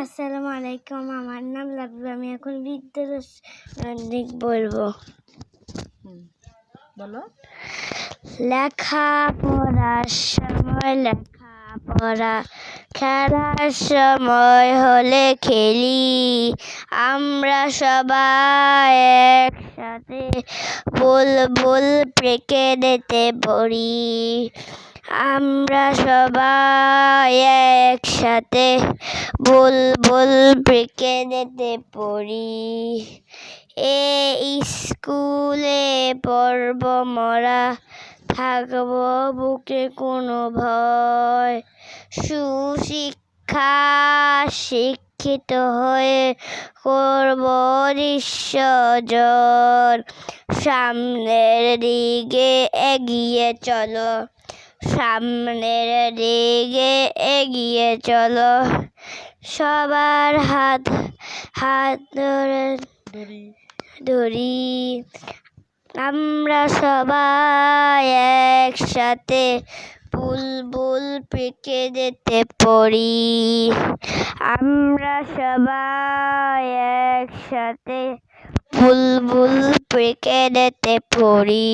আসসালামু আলাইকুম। আমার নাম লাবিব আমি এখন বিদ্যালয় বলব। বলো। লেখা পড়ার সময় লেখা পড়া খেলার সময় হলে খেলি। আমরা সবাই একসাথে বুলবুল প্রিকেটেতে পড়ি আমরা সবাই একসাথে বুলবুল প্রিকেটেতে পড়ি। এ স্কুলে পর্ব মরা, থাকব, বুকে কোনো ভয়। সুশিক্ষা শিক্ষিত হয়ে করব দৃশ্যজন। সামনের দিকে এগিয়ে চলো। সামনের দিকে এগিয়ে চলো। সবার হাত হাত ধরে ধরি। আমরা সবাই একসাথে বুলবুল প্রিকেটেতে পড়ি আমরা সবাই একসাথে বুলবুল প্রিকেটেতে পড়ি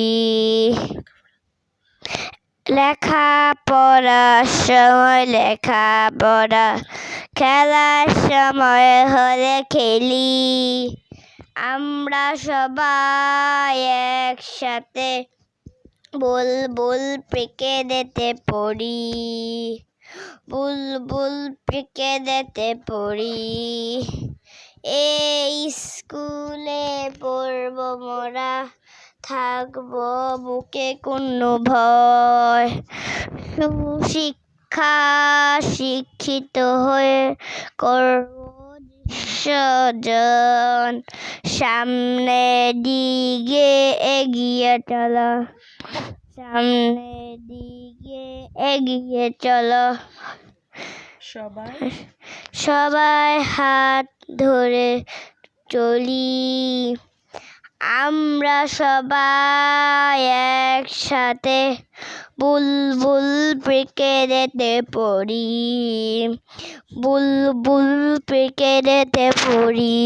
লেখা পড়ার সময় লেখা পড়া খেলার সময় হলে খেলি। আমরা সবাই একসাথে বুলবুল প্রিকেটেতে পড়ি। বুলবুল প্রিকেটেতে পড়ি। এই স্কুলে পড়ব মোরা। থাকব বুকে কোনো ভয়। সুশিক্ষা শিক্ষিত হয়ে করব সজন সামনে দিকে এগিয়ে চলো। সামনে দিকে এগিয়ে চলো। সবাই? সবাই হাত ধরে চলি। আমরা সবাই একসাথে বুলবুল পিকেরেতে পড়ি। বুলবুল পিকেরেতে পড়ি।